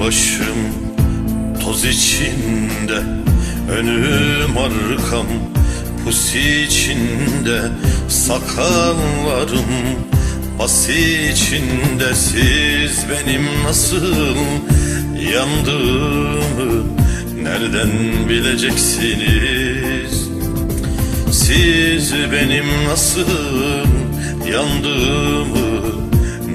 başım toz içinde Önüm arkam pus içinde Sakallarım bas içinde. Siz benim nasıl yandığımı Nereden bileceksiniz? Siz benim nasıl yandığımı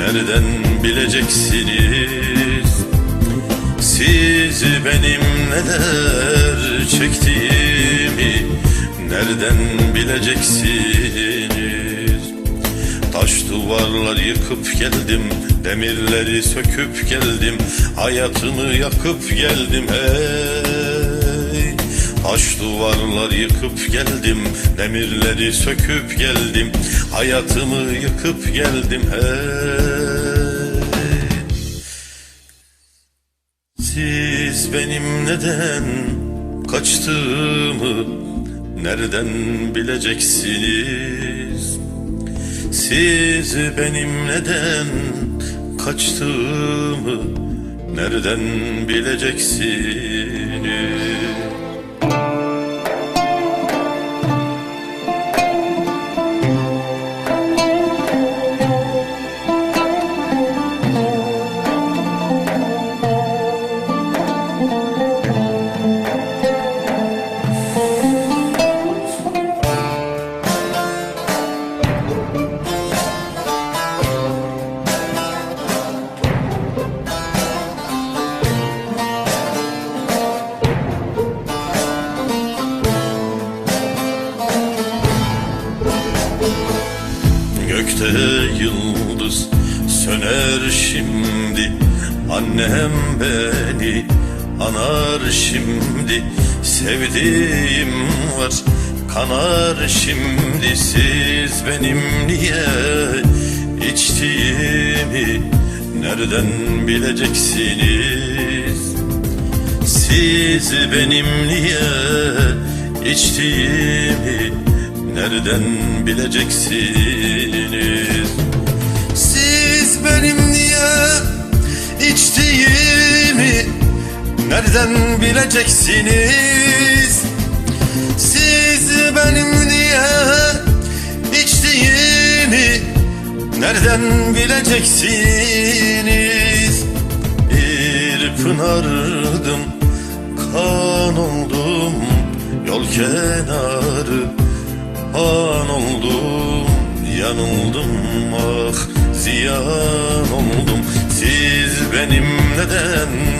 Nereden bileceksiniz? Siz benim neler çektiğimi Nereden bileceksiniz? Taş duvarlar yıkıp geldim Demirleri söküp geldim Hayatımı yakıp geldim hey. Taş duvarlar yıkıp geldim Demirleri söküp geldim Hayatımı yıkıp geldim hey Siz benim neden kaçtığımı nereden bileceksiniz? Siz benim neden kaçtığımı nereden bileceksiniz? Gökte yıldız söner şimdi. Annem beni anar şimdi. Sevdiğim var kanar şimdi. Siz benim niye içtiğimi Nereden bileceksiniz? Siz benim niye içtiğimi Nereden bileceksiniz Nereden bileceksiniz? Siz benim niye içtiğimi Nereden bileceksiniz? Bir pınardım kan oldum Yol kenarı an oldum Yanıldım ah ziyan oldum. Siz benim neden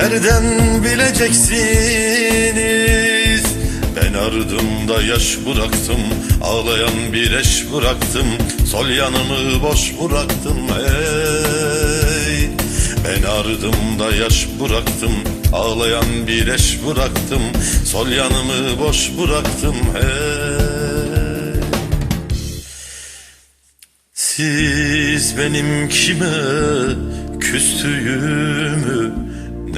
Nereden bileceksiniz? Ben ardımda yaş bıraktım Ağlayan bir eş bıraktım. Sol yanımı boş bıraktım ey Ben ardımda yaş bıraktım Ağlayan bir eş bıraktım. Sol yanımı boş bıraktım hey. Siz benim kime küstüğümü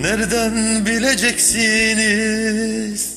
Nereden bileceksiniz?